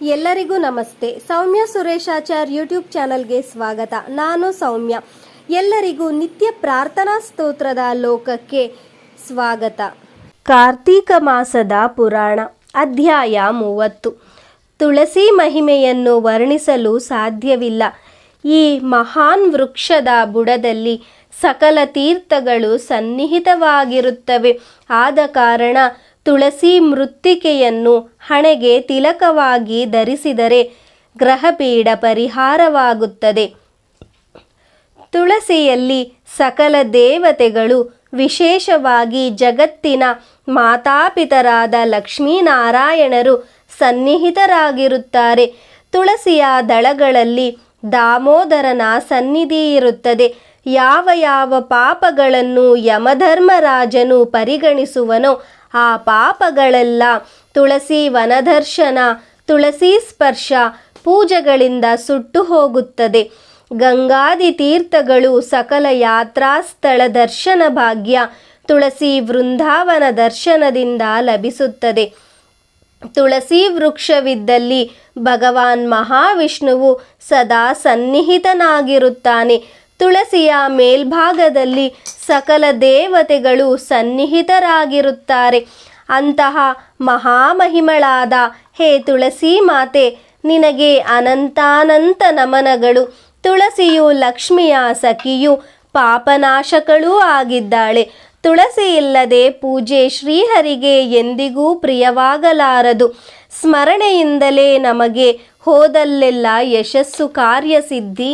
ಎಲ್ಲರಿಗೂ ನಮಸ್ತೆ. ಸೌಮ್ಯ ಸುರೇಶಾಚಾರ್ ಯೂಟ್ಯೂಬ್ ಚಾನಲ್ಗೆ ಸ್ವಾಗತ. ನಾನು ಸೌಮ್ಯ. ಎಲ್ಲರಿಗೂ ನಿತ್ಯ ಪ್ರಾರ್ಥನಾ ಸ್ತೋತ್ರದ ಲೋಕಕ್ಕೆ ಸ್ವಾಗತ. ಕಾರ್ತೀಕ ಮಾಸದ ಪುರಾಣ, ಅಧ್ಯಾಯ ಮೂವತ್ತು. ತುಳಸಿ ಮಹಿಮೆಯನ್ನು ವರ್ಣಿಸಲು ಸಾಧ್ಯವಿಲ್ಲ. ಈ ಮಹಾನ್ ವೃಕ್ಷದ ಬುಡದಲ್ಲಿ ಸಕಲ ತೀರ್ಥಗಳು ಸನ್ನಿಹಿತವಾಗಿರುತ್ತವೆ. ಆದ ಕಾರಣ ತುಳಸಿ ಮೃತ್ತಿಕೆಯನ್ನು ಹಣೆಗೆ ತಿಲಕವಾಗಿ ಧರಿಸಿದರೆ ಗ್ರಹಪೀಡ ಪರಿಹಾರವಾಗುತ್ತದೆ. ತುಳಸಿಯಲ್ಲಿ ಸಕಲ ದೇವತೆಗಳು, ವಿಶೇಷವಾಗಿ ಜಗತ್ತಿನ ಮಾತಾಪಿತರಾದ ಲಕ್ಷ್ಮೀನಾರಾಯಣರು ಸನ್ನಿಹಿತರಾಗಿರುತ್ತಾರೆ. ತುಳಸಿಯ ದಳಗಳಲ್ಲಿ ದಾಮೋದರನ ಸನ್ನಿಧಿ ಇರುತ್ತದೆ. ಯಾವ ಯಾವ ಪಾಪಗಳನ್ನು ಯಮಧರ್ಮರಾಜನು ಪರಿಗಣಿಸುವನೋ ಆ ಪಾಪಗಳೆಲ್ಲ ತುಳಸಿ ವನದರ್ಶನ, ತುಳಸಿ ಸ್ಪರ್ಶ ಪೂಜೆಗಳಿಂದ ಸುಟ್ಟು ಹೋಗುತ್ತದೆ. ಗಂಗಾದಿ ತೀರ್ಥಗಳು ಸಕಲ ಯಾತ್ರಾಸ್ಥಳ ದರ್ಶನ ಭಾಗ್ಯ ತುಳಸಿ ವೃಂದಾವನ ದರ್ಶನದಿಂದ ಲಭಿಸುತ್ತದೆ. ತುಳಸಿ ವೃಕ್ಷವಿದ್ದಲ್ಲಿ ಭಗವಾನ್ ಮಹಾವಿಷ್ಣುವು ಸದಾ ಸನ್ನಿಹಿತನಾಗಿರುತ್ತಾನೆ. ತುಳಸಿಯ ಮೇಲ್ಭಾಗದಲ್ಲಿ ಸಕಲ ದೇವತೆಗಳು ಸನ್ನಿಹಿತರಾಗಿರುತ್ತಾರೆ. ಅಂತಹ ಮಹಾಮಹಿಮಳಾದ ಹೇ ತುಳಸಿ ಮಾತೆ, ನಿನಗೆ ಅನಂತಾನಂತ ನಮನಗಳು. ತುಳಸಿಯು ಲಕ್ಷ್ಮಿಯ ಸಖಿಯು ಪಾಪನಾಶಕಳೂ ಆಗಿದ್ದಾಳೆ. ತುಳಸಿ ಇಲ್ಲದೆ ಪೂಜೆ ಶ್ರೀಹರಿಗೆ ಎಂದಿಗೂ ಪ್ರಿಯವಾಗಲಾರದು. ಸ್ಮರಣೆಯಿಂದಲೇ ನಮಗೆ ಹೋದಲ್ಲೆಲ್ಲ ಯಶಸ್ಸು ಕಾರ್ಯಸಿದ್ಧಿ.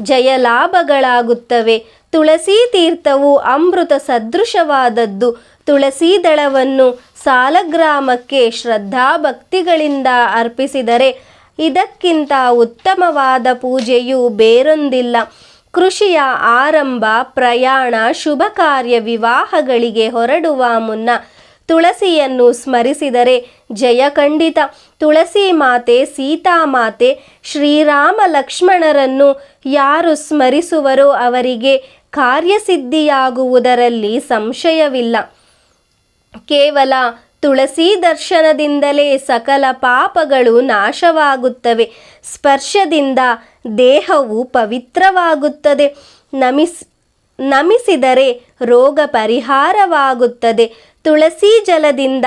ಜಯಲಾಭಗಳಾಗುತ್ತವೆ. ತುಳಸಿ ತೀರ್ಥವು ಅಮೃತ ಸದೃಶವಾದದ್ದು. ತುಳಸಿ ದಳವನ್ನು ಸಾಲಗ್ರಾಮಕ್ಕೆ ಶ್ರದ್ಧಾಭಕ್ತಿಗಳಿಂದ ಅರ್ಪಿಸಿದರೆ ಇದಕ್ಕಿಂತ ಉತ್ತಮವಾದ ಪೂಜೆಯು ಬೇರೊಂದಿಲ್ಲ. ಕೃಷಿಯ ಆರಂಭ, ಪ್ರಯಾಣ, ಶುಭ ಕಾರ್ಯ ವಿವಾಹಗಳಿಗೆ ಹೊರಡುವ ಮುನ್ನ ತುಳಸಿಯನ್ನು ಸ್ಮರಿಸಿದರೆ ಜಯ ಖಂಡಿತ. ತುಳಸಿ ಮಾತೆ ಸೀತಾಮಾತೆ ಶ್ರೀರಾಮ ಲಕ್ಷ್ಮಣರನ್ನು ಯಾರು ಸ್ಮರಿಸುವರೋ ಅವರಿಗೆ ಕಾರ್ಯಸಿದ್ಧಿಯಾಗುವುದರಲ್ಲಿ ಸಂಶಯವಿಲ್ಲ. ಕೇವಲ ತುಳಸಿ ದರ್ಶನದಿಂದಲೇ ಸಕಲ ಪಾಪಗಳು ನಾಶವಾಗುತ್ತವೆ. ಸ್ಪರ್ಶದಿಂದ ದೇಹವು ಪವಿತ್ರವಾಗುತ್ತದೆ. ನಮಿಸ್, ನಮಿಸಿದರೆ ರೋಗ ಪರಿಹಾರವಾಗುತ್ತದೆ. ತುಳಸಿ ಜಲದಿಂದ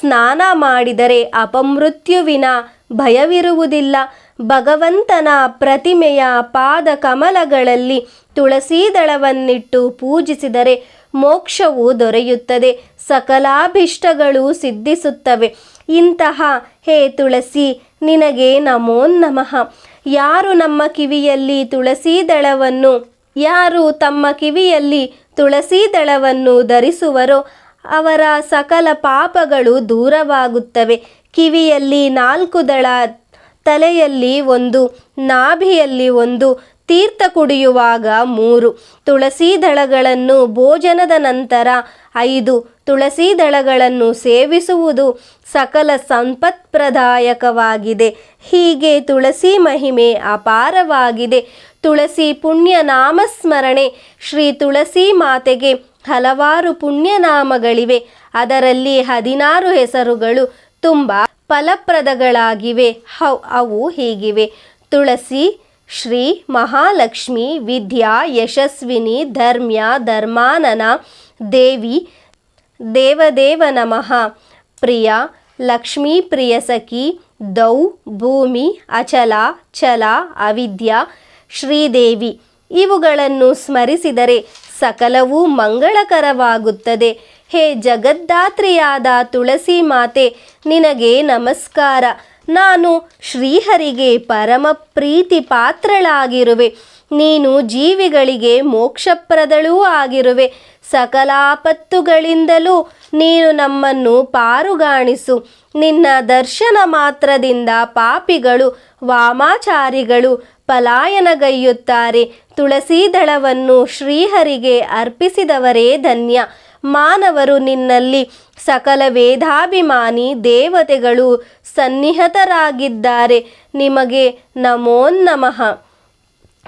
ಸ್ನಾನ ಮಾಡಿದರೆ ಅಪಮೃತ್ಯುವಿನ ಭಯವಿರುವುದಿಲ್ಲ. ಭಗವಂತನ ಪ್ರತಿಮೆಯ ಪಾದ ಕಮಲಗಳಲ್ಲಿ ತುಳಸಿ ದಳವನ್ನಿಟ್ಟು ಪೂಜಿಸಿದರೆ ಮೋಕ್ಷವು ದೊರೆಯುತ್ತದೆ. ಸಕಲಾಭಿಷ್ಟಗಳು ಸಿದ್ಧಿಸುತ್ತವೆ. ಇಂತಹ, ಹೇ ತುಳಸಿ, ನಿನಗೆ ನಮೋ ನಮಃ. ಯಾರು ನಮ್ಮ ಕಿವಿಯಲ್ಲಿ ತುಳಸಿ ದಳವನ್ನು, ಯಾರು ತಮ್ಮ ಕಿವಿಯಲ್ಲಿ ತುಳಸಿ ದಳವನ್ನು ಧರಿಸುವರೋ ಅವರ ಸಕಲ ಪಾಪಗಳು ದೂರವಾಗುತ್ತವೆ. ಕಿವಿಯಲ್ಲಿ ನಾಲ್ಕು ದಳ, ತಲೆಯಲ್ಲಿ ಒಂದು, ನಾಭಿಯಲ್ಲಿ ಒಂದು, ತೀರ್ಥ ಕುಡಿಯುವಾಗ ಮೂರು. ತುಳಸಿ ದಳಗಳನ್ನು ಭೋಜನದ ನಂತರ ಐದು. ತುಳಸಿ ದಳಗಳನ್ನು ಸೇವಿಸುವುದು ಸಕಲ ಸಂಪತ್ಪ್ರದಾಯಕವಾಗಿದೆ. ಹೀಗೆ ತುಳಸಿ ಮಹಿಮೆ ಅಪಾರವಾಗಿದೆ. ತುಳಸಿ ಪುಣ್ಯ ನಾಮಸ್ಮರಣೆ ಶ್ರೀ ತುಳಸಿ ಮಾತೆಗೆ ಹಲವಾರು ಪುಣ್ಯನಾಮಗಳಿವೆ. ಅದರಲ್ಲಿ ಹದಿನಾರು ಹೆಸರುಗಳು ತುಂಬ ಫಲಪ್ರದಗಳಾಗಿವೆ. ಹೌ, ಅವು ಹೀಗಿವೆ. ತುಳಸಿ, ಶ್ರೀ ಮಹಾಲಕ್ಷ್ಮಿ, ವಿದ್ಯಾ, ಯಶಸ್ವಿನಿ, ಧರ್ಮ್ಯ, ಧರ್ಮಾನನ, ದೇವಿ, ದೇವದೇವ ನಮಃ, ಪ್ರಿಯ, ಲಕ್ಷ್ಮೀ, ಪ್ರಿಯ ಸಖಿ, ದೌ, ಭೂಮಿ, ಅಚಲ, ಛಲ, ಅವಿದ್ಯ, ಶ್ರೀದೇವಿ. ಇವುಗಳನ್ನು ಸ್ಮರಿಸಿದರೆ ಸಕಲವೂ ಮಂಗಳಕರವಾಗುತ್ತದೆ. ಹೇ ಜಗದ್ದಾತ್ರಿಯಾದ ತುಳಸಿ ಮಾತೆ, ನಿನಗೆ ನಮಸ್ಕಾರ. ನಾನು ಶ್ರೀಹರಿಗೆ ಪರಮ ಪ್ರೀತಿ ಪಾತ್ರಳಾಗಿರುವೆ ನೀನು ಜೀವಿಗಳಿಗೆ ಮೋಕ್ಷಪ್ರದಳೂ ಆಗಿರುವೆ. ಸಕಲಾಪತ್ತುಗಳಿಂದಲೂ ನೀನು ನಮ್ಮನ್ನು ಪಾರುಗಾಣಿಸು. ನಿನ್ನ ದರ್ಶನ ಮಾತ್ರದಿಂದ ಪಾಪಿಗಳು, ವಾಮಾಚಾರಿಗಳು ಪಲಾಯನಗೈಯುತ್ತಾರೆ. ತುಳಸೀದಳವನ್ನು ಶ್ರೀಹರಿಗೆ ಅರ್ಪಿಸಿದವರೇ ಧನ್ಯ. ಮಾನವರು ನಿನ್ನಲ್ಲಿ ಸಕಲ ವೇದಾಭಿಮಾನಿ ದೇವತೆಗಳು ಸನ್ನಿಹತರಾಗಿದ್ದಾರೆ. ನಿಮಗೆ ನಮೋ ನಮಃ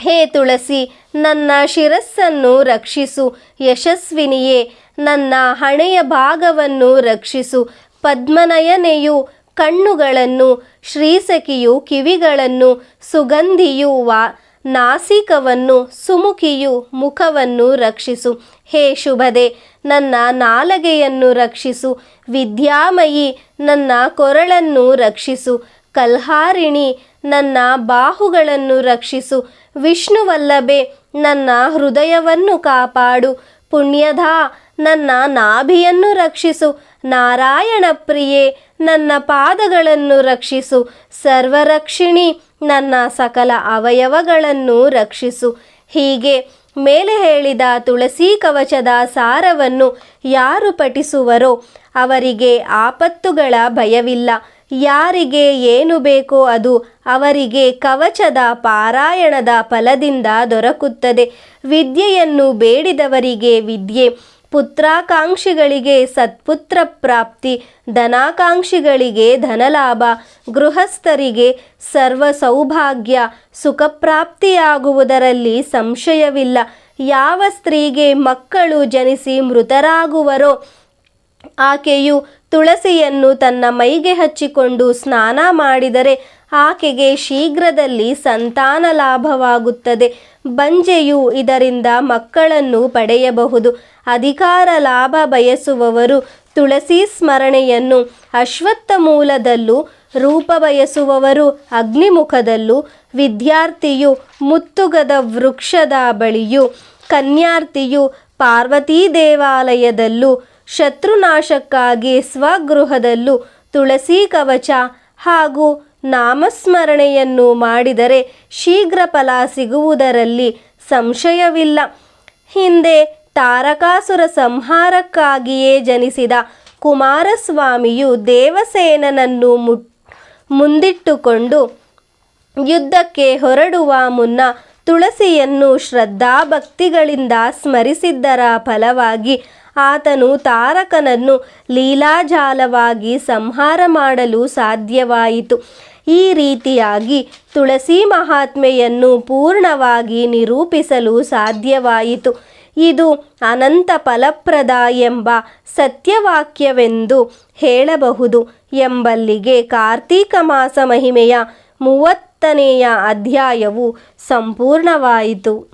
ಹೇ ತುಳಸಿ, ನನ್ನ ಶಿರಸ್ಸನ್ನು ರಕ್ಷಿಸು. ಯಶಸ್ವಿನಿಯೇ, ನನ್ನ ಹಣೆಯ ಭಾಗವನ್ನು ರಕ್ಷಿಸು. ಪದ್ಮನಯನೆಯು ಕಣ್ಣುಗಳನ್ನು, ಶ್ರೀಸಖಿಯು ಕಿವಿಗಳನ್ನು, ಸುಗಂಧಿಯು ವಾ, ನಾಸಿಕವನ್ನು, ಸುಮುಖಿಯು ಮುಖವನ್ನು ರಕ್ಷಿಸು. ಹೇ ಶುಭದೆ, ನನ್ನ ನಾಲಗೆಯನ್ನು ರಕ್ಷಿಸು. ವಿದ್ಯಾಮಯಿ, ನನ್ನ ಕೊರಳನ್ನು ರಕ್ಷಿಸು. ಕಲ್ಹಾರಿಣಿ, ನನ್ನ ಬಾಹುಗಳನ್ನು ರಕ್ಷಿಸು. ವಿಷ್ಣುವಲ್ಲಭೆ, ನನ್ನ ಹೃದಯವನ್ನು ಕಾಪಾಡು. ಪುಣ್ಯಧಾ, ನನ್ನ ನಾಭಿಯನ್ನು ರಕ್ಷಿಸು. ನಾರಾಯಣ ಪ್ರಿಯೆ, ನನ್ನ ಪಾದಗಳನ್ನು ರಕ್ಷಿಸು. ಸರ್ವರಕ್ಷಿಣಿ, ನನ್ನ ಸಕಲ ಅವಯವಗಳನ್ನು ರಕ್ಷಿಸು. ಹೀಗೆ ಮೇಲೆ ಹೇಳಿದ ತುಳಸಿ ಕವಚದ ಸಾರವನ್ನು ಯಾರು ಪಠಿಸುವರೋ ಅವರಿಗೆ ಆಪತ್ತುಗಳ ಭಯವಿಲ್ಲ. ಯಾರಿಗೆ ಏನು ಬೇಕೋ ಅದು ಅವರಿಗೆ ಕವಚದ ಪಾರಾಯಣದ ಫಲದಿಂದ ದೊರಕುತ್ತದೆ. ವಿದ್ಯೆಯನ್ನು ಬೇಡಿದವರಿಗೆ ವಿದ್ಯೆ, ಪುತ್ರಾಕಾಂಕ್ಷಿಗಳಿಗೆ ಸತ್ಪುತ್ರ ಪ್ರಾಪ್ತಿ, ಧನಾಕಾಂಕ್ಷಿಗಳಿಗೆ ಧನಲಾಭ, ಗೃಹಸ್ಥರಿಗೆ ಸರ್ವ ಸೌಭಾಗ್ಯ ಸುಖಪ್ರಾಪ್ತಿಯಾಗುವುದರಲ್ಲಿ ಸಂಶಯವಿಲ್ಲ. ಯಾವ ಸ್ತ್ರೀಗೆ ಮಕ್ಕಳು ಜನಿಸಿ ಮೃತರಾಗುವರೋ ಆಕೆಯು ತುಳಸಿಯನ್ನು ತನ್ನ ಮೈಗೆ ಹಚ್ಚಿಕೊಂಡು ಸ್ನಾನ ಮಾಡಿದರೆ ಆಕೆಗೆ ಶೀಘ್ರದಲ್ಲಿ ಸಂತಾನ ಲಾಭವಾಗುತ್ತದೆ. ಬಂಜೆಯು ಇದರಿಂದ ಮಕ್ಕಳನ್ನು ಪಡೆಯಬಹುದು. ಅಧಿಕಾರ ಲಾಭ ಬಯಸುವವರು ತುಳಸಿ ಸ್ಮರಣೆಯನ್ನು ಅಶ್ವತ್ಥ ಮೂಲದಲ್ಲೂ ರೂಪ ಬಯಸುವವರು ಅಗ್ನಿಮುಖದಲ್ಲೂ, ವಿದ್ಯಾರ್ಥಿಯು ಮುತ್ತುಗದ ವೃಕ್ಷದ ಬಳಿಯೂ, ಕನ್ಯಾರ್ತಿಯು ಪಾರ್ವತೀ ದೇವಾಲಯದಲ್ಲೂ ಶತ್ರುನಾಶಕ್ಕಾಗಿ ಸ್ವಗೃಹದಲ್ಲೂ ತುಳಸಿ ಕವಚ ಹಾಗೂ ನಾಮಸ್ಮರಣೆಯನ್ನು ಮಾಡಿದರೆ ಶೀಘ್ರ ಫಲ ಸಿಗುವುದರಲ್ಲಿ ಸಂಶಯವಿಲ್ಲ. ಹಿಂದೆ ತಾರಕಾಸುರ ಸಂಹಾರಕ್ಕಾಗಿಯೇ ಜನಿಸಿದ ಕುಮಾರಸ್ವಾಮಿಯು ದೇವಸೇನನನ್ನು ಮುಂದಿಟ್ಟುಕೊಂಡು ಯುದ್ಧಕ್ಕೆ ಹೊರಡುವ ಮುನ್ನ ತುಳಸಿಯನ್ನು ಶ್ರದ್ಧಾಭಕ್ತಿಗಳಿಂದ ಸ್ಮರಿಸಿದ್ದರ ಫಲವಾಗಿ ಆತನು ತಾರಕನನ್ನು ಲೀಲಾಜಾಲವಾಗಿ ಸಂಹಾರ ಮಾಡಲು ಸಾಧ್ಯವಾಯಿತು. ಈ ರೀತಿಯಾಗಿ ತುಳಸಿ ಮಹಾತ್ಮೆಯನ್ನು ಪೂರ್ಣವಾಗಿ ನಿರೂಪಿಸಲು ಸಾಧ್ಯವಾಯಿತು. ಇದು ಅನಂತ ಫಲಪ್ರದ ಎಂಬ ಸತ್ಯವಾಕ್ಯವೆಂದು ಹೇಳಬಹುದು ಎಂಬಲ್ಲಿಗೆ ಕಾರ್ತೀಕ ಮಾಸ ಮಹಿಮೆಯ ಮೂವತ್ತನೆಯ ಅಧ್ಯಾಯವು ಸಂಪೂರ್ಣವಾಯಿತು.